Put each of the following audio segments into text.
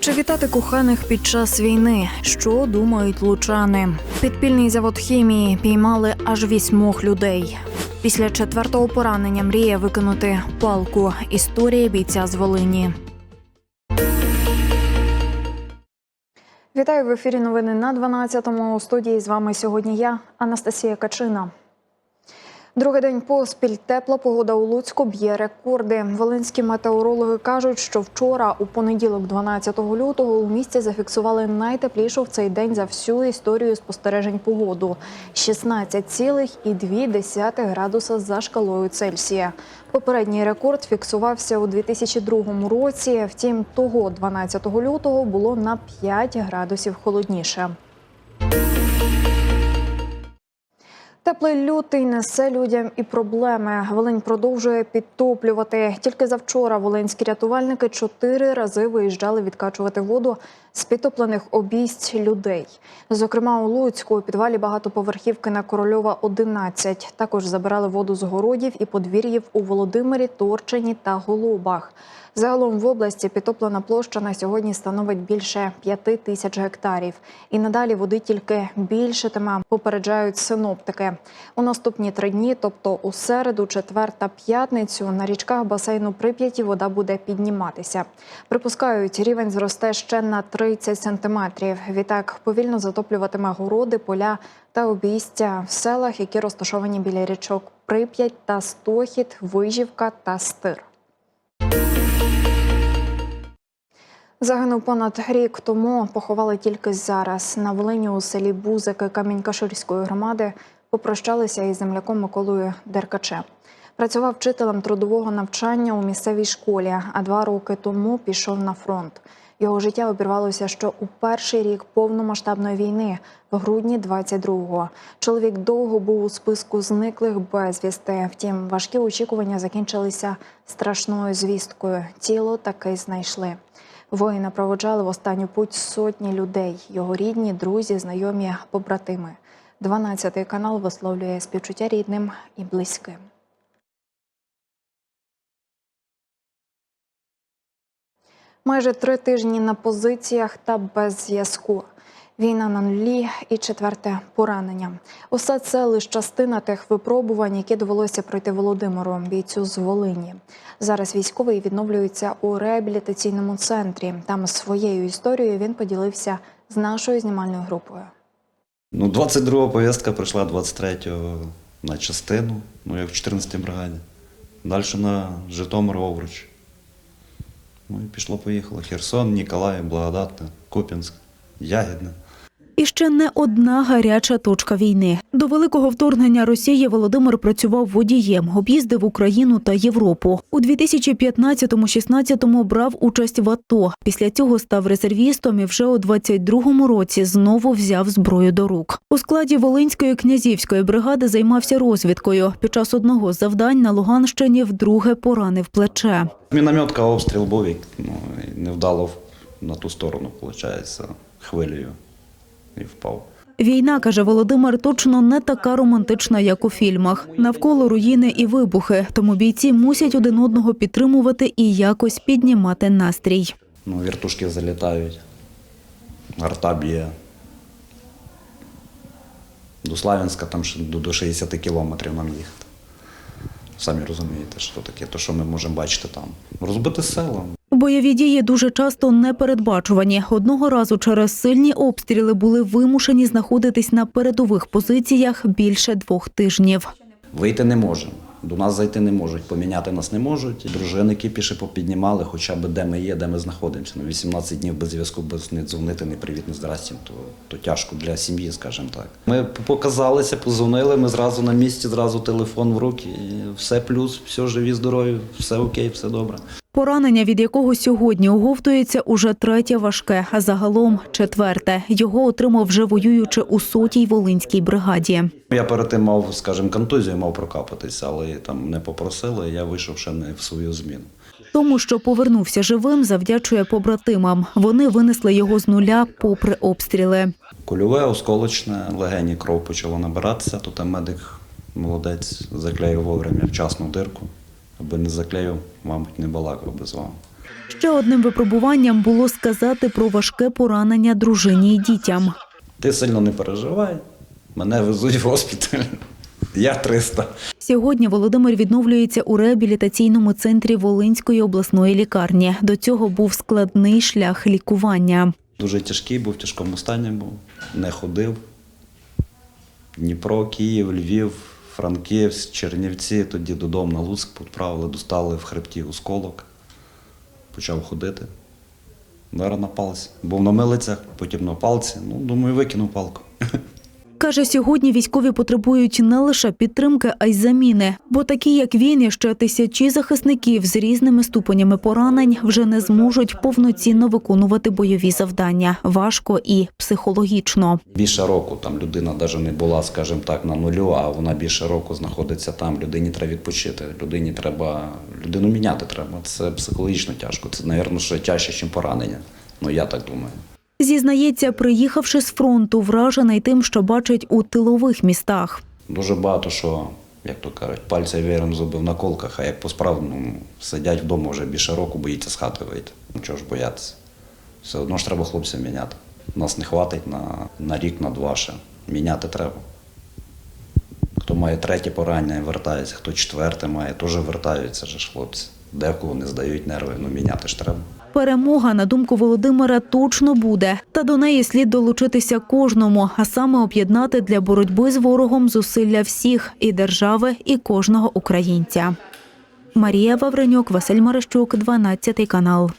Чи вітати коханих під час війни? Що думають лучани? Підпільний завод хімії піймали аж вісьмох людей. Після четвертого поранення мріє викинути палку. Історія бійця з Волині. Вітаю в ефірі. Новини на 12-му. У студії з вами сьогодні я, Анастасія Качина. Другий день поспіль тепла погода у Луцьку б'є рекорди. Волинські метеорологи кажуть, що вчора, у понеділок, 12 лютого, у місті зафіксували найтеплішу в цей день за всю історію спостережень погоду 16,2 градуса за шкалою Цельсія. Попередній рекорд фіксувався у 2002 році. Втім, того 12 лютого було на 5 градусів холодніше. Теплий лютий несе людям і проблеми. Волинь продовжує підтоплювати. Тільки завчора волинські рятувальники чотири рази виїжджали відкачувати воду з підтоплених обійсть людей. Зокрема, у Луцьку у підвалі багатоповерхівки на Корольова 11. Також забирали воду з городів і подвір'їв у Володимирі, Торчині та Голубах. Загалом в області підтоплена площа на сьогодні становить більше п'яти тисяч гектарів. І надалі води тільки більшатиме, попереджають синоптики. У наступні три дні, тобто у середу, четвер та п'ятницю, на річках басейну Прип'яті вода буде підніматися. Припускають, рівень зросте ще на 30 сантиметрів. Відтак повільно затоплюватиме городи, поля та обійстя в селах, які розташовані біля річок Прип'ять та Стохід, Вижівка та Стир. Загинув понад рік тому. Поховали тільки зараз. На Волині у селі Бузики Камінь-Каширської громади попрощалися із земляком Миколою Деркачем. Працював вчителем трудового навчання у місцевій школі, а два роки тому пішов на фронт. Його життя обірвалося ще у перший рік повномасштабної війни, в грудні 22-го. Чоловік довго був у списку зниклих безвісти. Втім, важкі очікування закінчилися страшною звісткою. Тіло таки знайшли. Воїна проводжали в останню путь сотні людей, його рідні, друзі, знайомі, побратими. 12 канал висловлює співчуття рідним і близьким. Майже три тижні на позиціях та без зв'язку. Війна на нулі і четверте поранення. Усе це лише частина тих випробувань, які довелося пройти Володимиру, бійцю з Волині. Зараз військовий відновлюється у реабілітаційному центрі. Там своєю історією він поділився з нашою знімальною групою. Ну, 22 повістка прийшла 23-го на частину, ну як в 14-й бригаді. Далі на Житомир Овруч. Ну і пішло-поїхало. Херсон, Ніколаїв, Благодатне, Куп'янськ, Ягідне. І ще не одна гаряча точка війни. До великого вторгнення Росії Володимир працював водієм, об'їздив Україну та Європу. У 2015-16 брав участь в АТО. Після цього став резервістом і вже у 22-му році знову взяв зброю до рук. У складі Волинської князівської бригади займався розвідкою. Під час одного з завдань на Луганщині вдруге поранив плече. Мінометка обстріл був, ну, невдало на ту сторону, виходить, хвилею і впав. Війна, каже Володимир, точно не така романтична, як у фільмах. Навколо руїни і вибухи, тому бійці мусять один одного підтримувати і якось піднімати настрій. Ну, вертушки залітають, арта б'є. До Славянська там ще до до 60 кілометрів нам їхати. Самі розумієте, що таке, то що ми можемо бачити там. Розбите село. Бойові дії дуже часто непередбачувані. Одного разу через сильні обстріли були вимушені знаходитись на передових позиціях більше двох тижнів. Вийти не можемо. До нас зайти не можуть, поміняти нас не можуть. Дружини кіпіші попіднімали, хоча б де ми є, де ми знаходимося. Ну, 18 днів без зв'язку, без не дзвонити, не привіт, не здрасті, то, то тяжко для сім'ї, скажімо так. Ми показалися, позвонили, ми зразу на місці, зразу телефон в руки. І все плюс, все живі, здорові, все окей, все добре. Поранення, від якого сьогодні оговтується, уже третє важке, а загалом четверте. Його отримав вже воюючи у сотій волинській бригаді. Я перед тим мав, скажімо, контузію, мав прокапатися, але там не попросили, я вийшов ще не в свою зміну. Тому, що повернувся живим, завдячує побратимам. Вони винесли його з нуля попри обстріли. Кульове, осколочне, легені кров почала набиратися, там медик молодець заклеїв вовремя вчасну дирку. Аби не заклеїв, мабуть, не балакав би з вами. Ще одним випробуванням було сказати про важке поранення дружині й дітям. Ти сильно не переживай, мене везуть в госпіталь. Я 300. Сьогодні Володимир відновлюється у реабілітаційному центрі Волинської обласної лікарні. До цього був складний шлях лікування. Дуже тяжкий був, в тяжкому стані був, не ходив. Дніпро, Київ, Львів, Франківськ, Чернівці, тоді додому на Луцьк відправили, достали в хребті осколок. Почав ходити. Зараз на палці. Був на милицях, потім на палці. Ну, думаю, викинув палку. Каже, сьогодні військові потребують не лише підтримки, а й заміни. Бо такі, як він, і ще тисячі захисників з різними ступенями поранень вже не зможуть повноцінно виконувати бойові завдання. Важко і психологічно. Більше року там людина навіть не була, скажімо так, на нулю, а вона більше року знаходиться там. Людині треба відпочити. Людині треба людину міняти треба. Це психологічно тяжко. Це, мабуть, ще тяжче, ніж поранення. Ну я так думаю. Зізнається, приїхавши з фронту, вражений тим, що бачить у тилових містах. Дуже багато що, як то кажуть, пальця віром зубив на колках, а як по-справжньому сидять вдома вже більше року, боїться з хати вийти. Ну чого ж боятися? Все одно ж треба хлопцям міняти. Нас не хватить на, на рік, на два ще. Міняти треба. Хто має третє поранення, вертається, хто четверте має, теж вертаються ж хлопці. Декого не здають нерви, ну міняти ж треба. Перемога, на думку Володимира, точно буде. Та до неї слід долучитися кожному, а саме об'єднати для боротьби з ворогом зусилля всіх і держави, і кожного українця. Марія Вавренюк, Василь Марищук, 12 канал.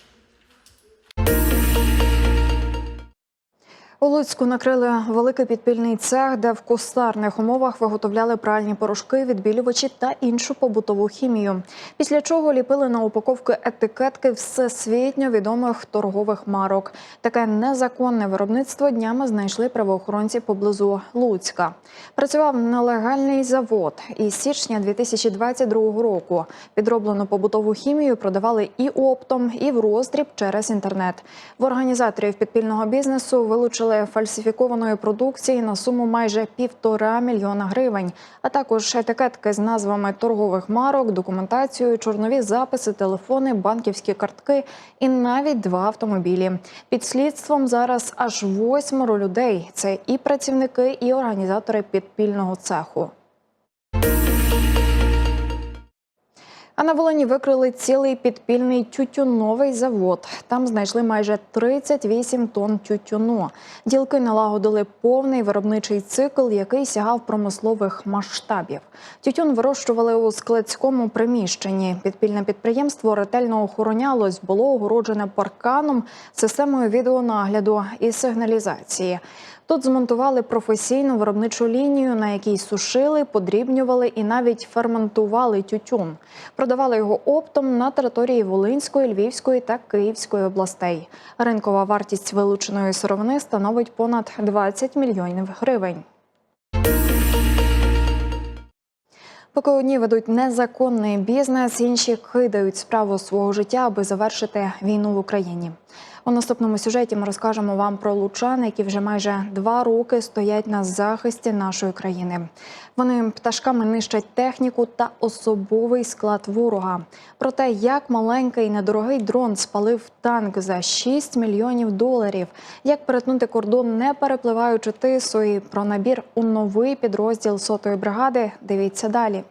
У Луцьку накрили великий підпільний цех, де в кустарних умовах виготовляли пральні порошки, відбілювачі та іншу побутову хімію. Після чого ліпили на упаковки етикетки всесвітньо відомих торгових марок. Таке незаконне виробництво днями знайшли правоохоронці поблизу Луцька. Працював нелегальний завод. І з січня 2022 року підроблену побутову хімію продавали і оптом, і в роздріб через інтернет. В організаторів підпільного бізнесу вилучили фальсифікованої продукції на суму майже півтора мільйона гривень, а також етикетки з назвами торгових марок, документацію, чорнові записи, телефони, банківські картки і навіть два автомобілі. Під слідством зараз аж восьмеро людей. Це і працівники, і організатори підпільного цеху. А на Волині викрили цілий підпільний тютюновий завод. Там знайшли майже 38 тонн тютюну. Ділки налагодили повний виробничий цикл, який сягав промислових масштабів. Тютюн вирощували у складському приміщенні. Підпільне підприємство ретельно охоронялось, було огороджене парканом, системою відеонагляду і сигналізації. Тут змонтували професійну виробничу лінію, на якій сушили, подрібнювали і навіть ферментували тютюн. Продавали його оптом на території Волинської, Львівської та Київської областей. Ринкова вартість вилученої сировини становить понад 20 мільйонів гривень. Поки одні ведуть незаконний бізнес, інші кидають справу свого життя, аби завершити війну в Україні. У наступному сюжеті ми розкажемо вам про лучан, які вже майже два роки стоять на захисті нашої країни. Вони пташками нищать техніку та особовий склад ворога. Про те, як маленький недорогий дрон спалив танк за 6 мільйонів доларів, як перетнути кордон, не перепливаючи тису, і про набір у новий підрозділ сотої бригади. Дивіться далі.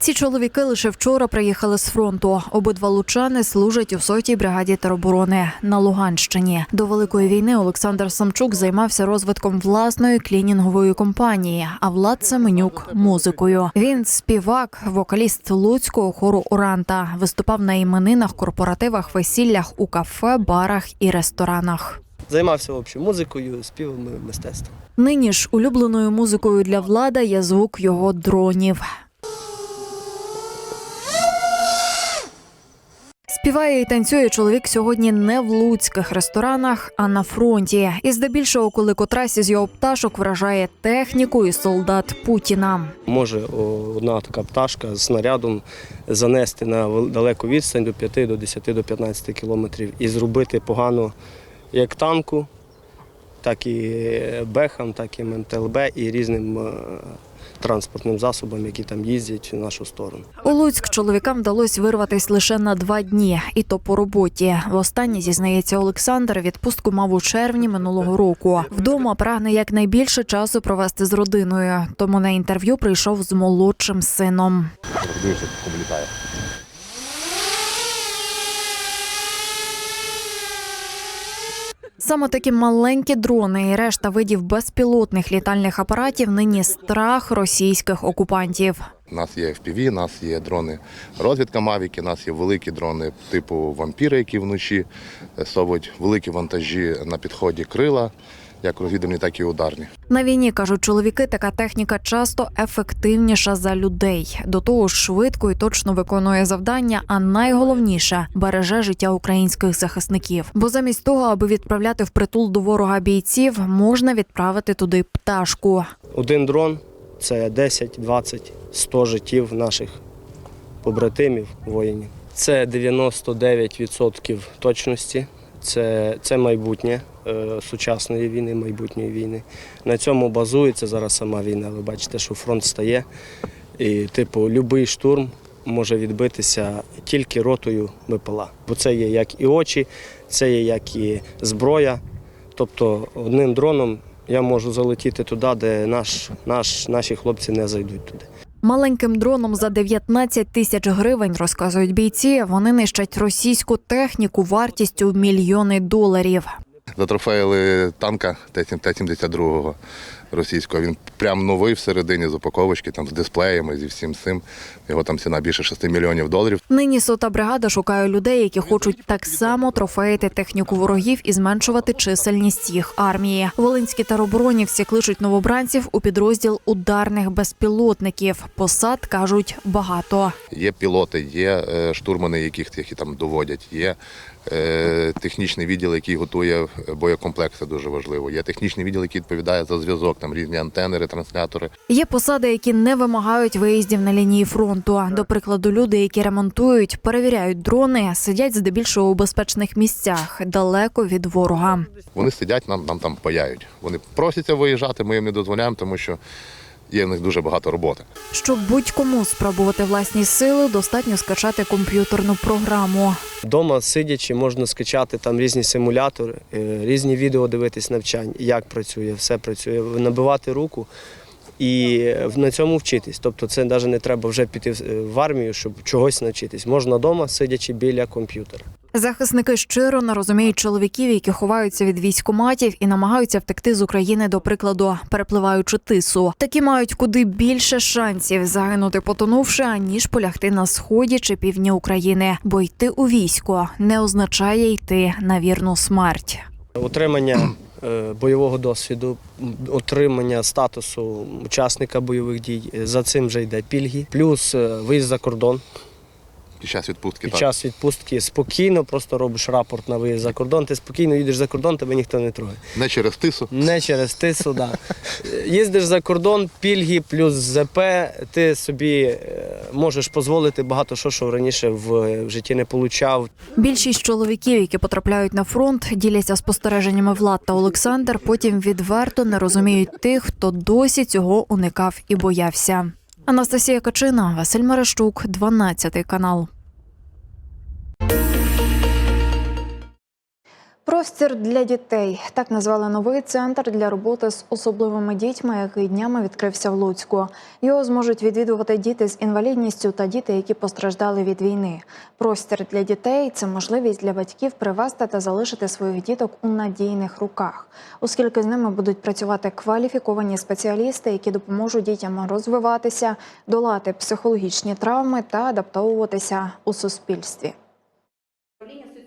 Ці чоловіки лише вчора приїхали з фронту. Обидва лучани служать у сотій бригаді тероборони на Луганщині. До великої війни Олександр Самчук займався розвитком власної клінінгової компанії, а Влад Семенюк музикою. Він співак, вокаліст луцького хору Оранта. Виступав на іменинах, корпоративах, весіллях у кафе, барах і ресторанах. Займався в общем, музикою, співом, мистецтвом. Нині ж улюбленою музикою для влада є звук його дронів. Співає і танцює чоловік сьогодні не в луцьких ресторанах, а на фронті. І здебільшого, коли котрась із його пташок вражає техніку і солдат Путіна. Може одна така пташка з снарядом занести на далеку відстань до 5, до 10, до 15 кілометрів і зробити погано як танку, так і бехам, так і МТЛБ і різним е, транспортним засобам, які там їздять в нашу сторону. У Луцьк чоловікам вдалося вирватися лише на два дні, і то по роботі. Востаннє зізнається Олександр. Відпустку мав у червні минулого року. Вдома прагне якнайбільше часу провести з родиною. Тому на інтерв'ю прийшов з молодшим сином. Дивишся, Саме такі маленькі дрони і решта видів безпілотних літальних апаратів нині страх російських окупантів. У нас є FPV, у нас є дрони розвідка Мавіки, у нас є великі дрони типу вампіри, які вночі совують великі вантажі на підході крила, як розвідувальні, так і ударні. На війні кажуть чоловіки, така техніка часто ефективніша за людей. До того ж, швидко і точно виконує завдання, а найголовніше береже життя українських захисників. Бо замість того, аби відправляти в притул до ворога бійців, можна відправити туди пташку. Один дрон це 10, 20, 100 життів наших побратимів, воїнів. Це 99% точності. Це, це майбутнє е, сучасної війни, майбутньої війни. На цьому базується зараз сама війна. Ви бачите, що фронт стає. І, типу, будь-який штурм може відбитися тільки ротою БПЛА. Бо це є як і очі, це є як і зброя. Тобто одним дроном я можу залетіти туди, де наш, наш, наші хлопці не зайдуть туди. Маленьким дроном за 19 тисяч гривень розказують бійці. Вони нищать російську техніку вартістю мільйони доларів. Затрофеїли танка Т-72 російського. Він прям новий всередині з упаковочки, там з дисплеями, зі всім цим. Його там ціна більше 6 мільйонів доларів. Нині сота бригада шукає людей, які хочуть так само трофеїти техніку ворогів і зменшувати чисельність їх армії. Волинські тероборонівці кличуть новобранців у підрозділ ударних безпілотників. Посад кажуть багато. Є пілоти, є е, штурмани, яких які там доводять, є технічний відділ, який готує боєкомплект, це дуже важливо. Є технічний відділ, який відповідає за зв'язок, там різні антени, ретранслятори. Є посади, які не вимагають виїздів на лінії фронту. До прикладу, люди, які ремонтують, перевіряють дрони, сидять здебільшого у безпечних місцях далеко від ворога. Вони сидять, нам, нам там паяють. Вони просяться виїжджати, ми їм не дозволяємо, тому що є в них дуже багато роботи. Щоб будь-кому спробувати власні сили, достатньо скачати комп'ютерну програму. Вдома сидячи, можна скачати там різні симулятори, е, різні відео дивитись навчань, як працює, все працює, набивати руку і на цьому вчитись. Тобто це навіть не треба вже піти в- в армію, щоб чогось навчитись. Можна вдома, сидячи біля комп'ютера. Захисники щиро не розуміють чоловіків, які ховаються від військоматів і намагаються втекти з України, до прикладу, перепливаючи тису. Такі мають куди більше шансів загинути, потонувши, аніж полягти на сході чи півдні України. Бо йти у військо не означає йти на вірну смерть. Отримання е, бойового досвіду, отримання статусу учасника бойових дій. е, За цим вже йде пільги, плюс е, виїзд за кордон. Під час відпустки Під так. час відпустки спокійно просто робиш рапорт на виїзд за кордон. Ти спокійно їдеш за кордон, тебе ніхто не трогає. не через тису. Не через ти сюди. Їздиш за кордон, пільги плюс ЗП. Ти собі е, можеш дозволити багато що, що раніше в, в житті не получав. Більшість чоловіків, які потрапляють на фронт, діляться спостереженнями Влад та Олександр. Потім відверто не розуміють тих, хто досі цього уникав і боявся. Анастасія Качина, Василь Мерещук, 12 канал. Простір для дітей так назвали новий центр для роботи з особливими дітьми, який днями відкрився в Луцьку. Його зможуть відвідувати діти з інвалідністю та діти, які постраждали від війни. Простір для дітей це можливість для батьків привезти та залишити своїх діток у надійних руках, оскільки з ними будуть працювати кваліфіковані спеціалісти, які допоможуть дітям розвиватися, долати психологічні травми та адаптовуватися у суспільстві.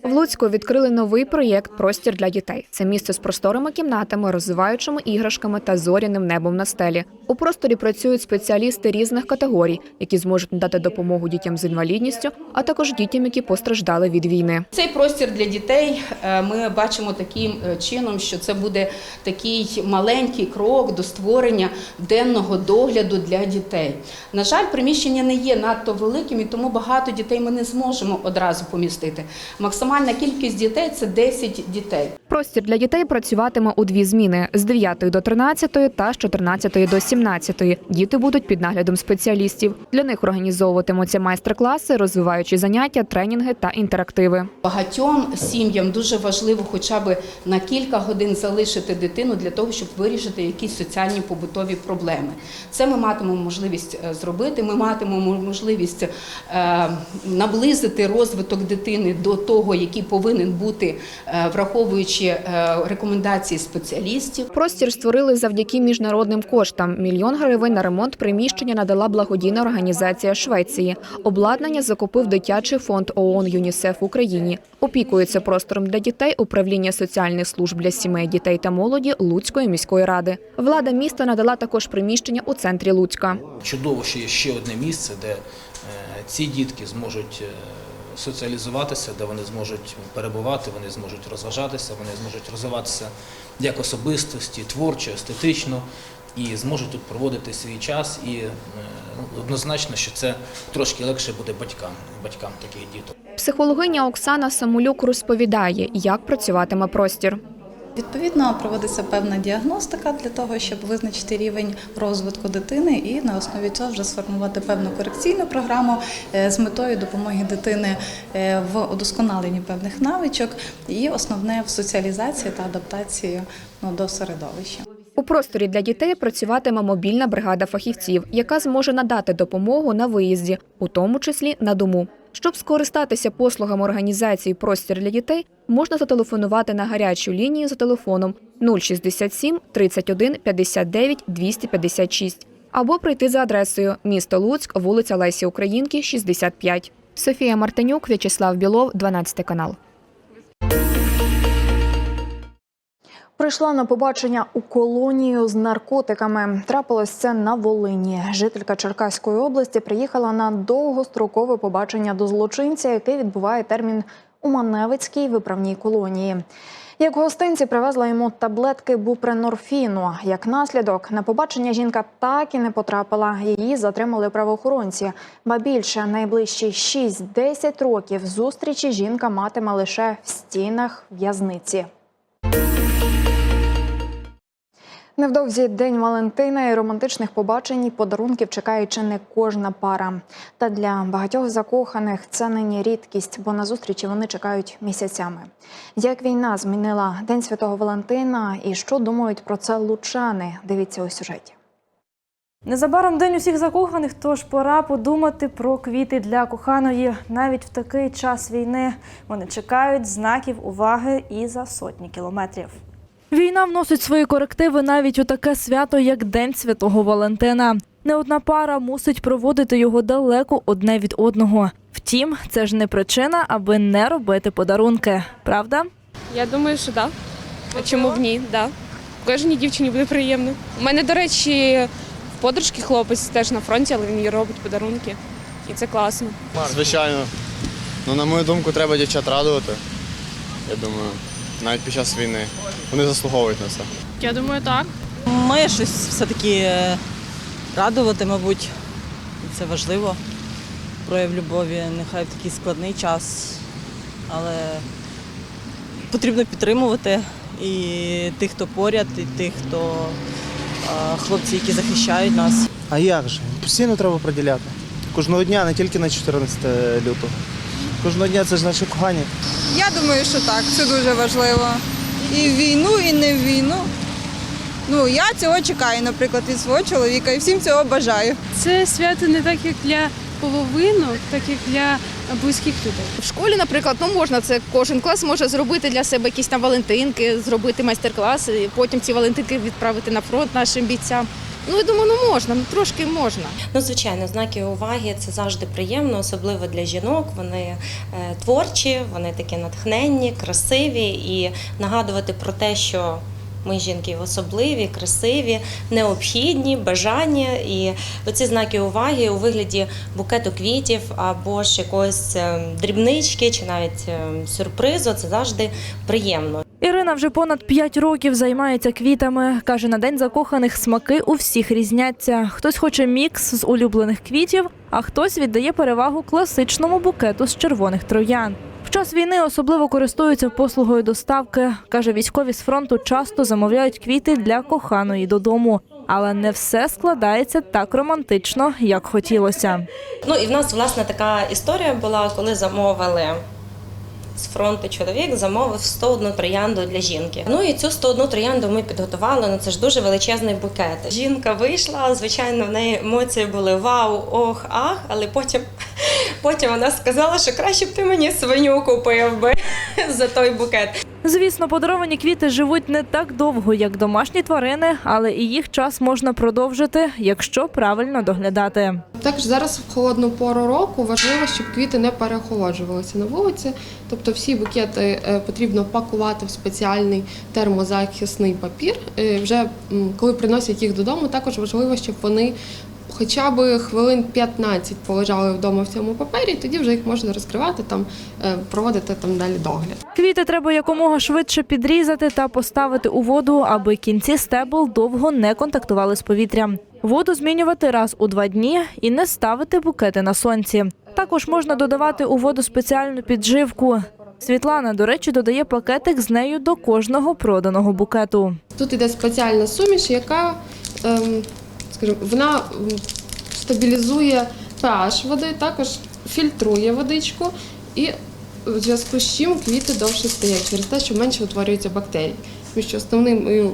В Луцьку відкрили новий проєкт Простір для дітей. Це місце з просторими кімнатами, розвиваючими іграшками та зоряним небом на стелі. У просторі працюють спеціалісти різних категорій, які зможуть надати допомогу дітям з інвалідністю, а також дітям, які постраждали від війни. Цей простір для дітей е, ми бачимо таким е, чином, що це буде такий маленький крок до створення денного догляду для дітей. На жаль, приміщення не є надто великим, і тому багато дітей ми не зможемо одразу помістити. Максимально максимальна кількість дітей це 10 дітей. Простір для дітей працюватиме у дві зміни з 9 до 13 та з 14 до 17. Діти будуть під наглядом спеціалістів. Для них організовуватимуться майстер-класи, розвиваючі заняття, тренінги та інтерактиви. Багатьом сім'ям дуже важливо хоча б на кілька годин залишити дитину для того, щоб вирішити якісь соціальні побутові проблеми. Це ми матимемо можливість е, зробити. Ми матимемо можливість е, наблизити розвиток дитини до того, який повинен бути, е, враховуючи е, рекомендації спеціалістів. Простір створили завдяки міжнародним коштам. Мільйон гривень на ремонт приміщення надала благодійна організація Швеції. Обладнання закупив дитячий фонд ООН ЮНІСЕФ в Україні. Опікується простором для дітей управління соціальних служб для сімей, дітей та молоді Луцької міської ради. Влада міста надала також приміщення у центрі Луцька. Чудово, що є ще одне місце, де е, ці дітки зможуть е, соціалізуватися, де вони зможуть перебувати, вони зможуть розважатися, вони зможуть розвиватися як особистості, творчо, естетично, і зможуть тут проводити свій час. І е, ну, однозначно, що це трошки легше буде батькам, батькам таких діток. Психологиня Оксана Самолюк розповідає, як працюватиме простір. Відповідно, проводиться певна діагностика для того, щоб визначити рівень розвитку дитини, і на основі цього вже сформувати певну корекційну програму е, з метою допомоги дитини е, в удосконаленні певних навичок і основне в соціалізації та адаптації ну, до середовища. У просторі для дітей працюватиме мобільна бригада фахівців, яка зможе надати допомогу на виїзді, у тому числі на дому. Щоб скористатися послугами організації Простір для дітей, можна зателефонувати на гарячу лінію за телефоном 067 31 59 256 або прийти за адресою місто Луцьк, вулиця Лесі Українки, 65. Софія Мартинюк, В'ячеслав Білов, 12 канал. Прийшла на побачення у колонію з наркотиками. Трапилось це на Волині. Жителька Черкаської області приїхала на довгострокове побачення до злочинця, який відбуває термін у Маневицькій виправній колонії. Як гостинці привезла йому таблетки бупренорфіну. Як наслідок, на побачення жінка так і не потрапила. Її затримали правоохоронці. Ба більше найближчі 6-10 років зустрічі жінка матиме лише в стінах в'язниці. Невдовзі День Валентина і романтичних побачень і подарунків чекає чи не кожна пара. Та для багатьох закоханих це нині рідкість, бо на зустрічі вони чекають місяцями. Як війна змінила День Святого Валентина і що думають про це лучани? Дивіться у сюжеті. Незабаром день усіх закоханих, тож пора подумати про квіти для коханої. Навіть в такий час війни вони чекають знаків уваги і за сотні кілометрів. Війна вносить свої корективи навіть у таке свято, як День Святого Валентина. Не одна пара мусить проводити його далеко одне від одного. Втім, це ж не причина, аби не робити подарунки. Правда? Я думаю, що так. Да. А чому б ні? Да. Кожній дівчині буде приємно. У мене, до речі, в подружки хлопець теж на фронті, але він їй робить подарунки. І це класно. Звичайно. Ну, на мою думку, треба дівчат радувати. Я думаю, навіть під час війни. Вони заслуговують на це. Я думаю, так. Має щось все-таки е, радувати, мабуть. Це важливо. Прояв любові, нехай в такий складний час. Але потрібно підтримувати і тих, хто поряд, і тих, хто хлопці, які захищають нас. А як же? Постійно треба приділяти. Кожного дня, не тільки на 14 лютого. Кожного дня це ж наше кохання. Я думаю, що так, це дуже важливо. І в війну, і не в війну. Ну, я цього чекаю, наприклад, від свого чоловіка і всім цього бажаю. Це свято не так, як для половинок, так як для близьких людей. В школі, наприклад, ну можна це кожен клас може зробити для себе якісь там валентинки, зробити майстер-класи, потім ці валентинки відправити на фронт нашим бійцям. Ну я думаю, ну можна, ну трошки можна. Ну, звичайно, знаки уваги це завжди приємно, особливо для жінок. Вони е, творчі, вони такі натхненні, красиві і нагадувати про те, що ми жінки особливі, красиві, необхідні, бажання. І оці знаки уваги у вигляді букету квітів або ж якоїсь е, дрібнички чи навіть е, сюрпризу це завжди приємно. Ірина вже понад 5 років займається квітами. Каже, на день закоханих смаки у всіх різняться. Хтось хоче мікс з улюблених квітів, а хтось віддає перевагу класичному букету з червоних троян. В час війни особливо користуються послугою доставки. Каже, військові з фронту часто замовляють квіти для коханої додому. Але не все складається так романтично, як хотілося. Ну і в нас власне така історія була, коли замовили. З фронту чоловік замовив 101 троянду для жінки. Ну і цю 101 троянду ми підготували. Ну це ж дуже величезний букет. Жінка вийшла, звичайно, в неї емоції були вау, ох, ах, але потім, потім вона сказала, що краще б ти мені свиню купив би за той букет. Звісно, подаровані квіти живуть не так довго, як домашні тварини, але і їх час можна продовжити, якщо правильно доглядати. Також зараз в холодну пору року важливо, щоб квіти не переохолоджувалися на вулиці. Тобто всі букети е, потрібно пакувати в спеціальний термозахисний папір. Е, Вже коли приносять їх додому, також важливо, щоб вони хоча б хвилин 15 полежали вдома в цьому папері, тоді вже їх можна розкривати, там, е, проводити там далі догляд. Квіти треба якомога швидше підрізати та поставити у воду, аби кінці стебел довго не контактували з повітрям. Воду змінювати раз у два дні і не ставити букети на сонці. Також можна додавати у воду спеціальну підживку. Світлана, до речі, додає пакетик з нею до кожного проданого букету. Тут іде спеціальна суміш, яка ем, скажімо, вона стабілізує pH води, також фільтрує водичку і в зв'язку з чим квіти довше стоять через те, що менше утворюється бактерій. Тому що основним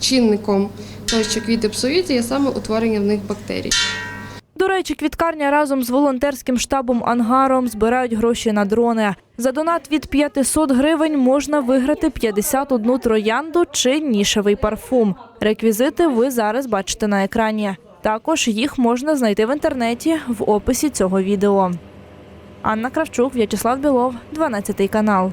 чинником того, що квіти псуються, є саме утворення в них бактерій. До речі, квіткарня разом з волонтерським штабом Ангаром збирають гроші на дрони. За донат від 500 гривень можна виграти 51 троянду чи нішевий парфум. Реквізити ви зараз бачите на екрані. Також їх можна знайти в інтернеті в описі цього відео. Анна Кравчук, В'ячеслав Білов, 12 канал.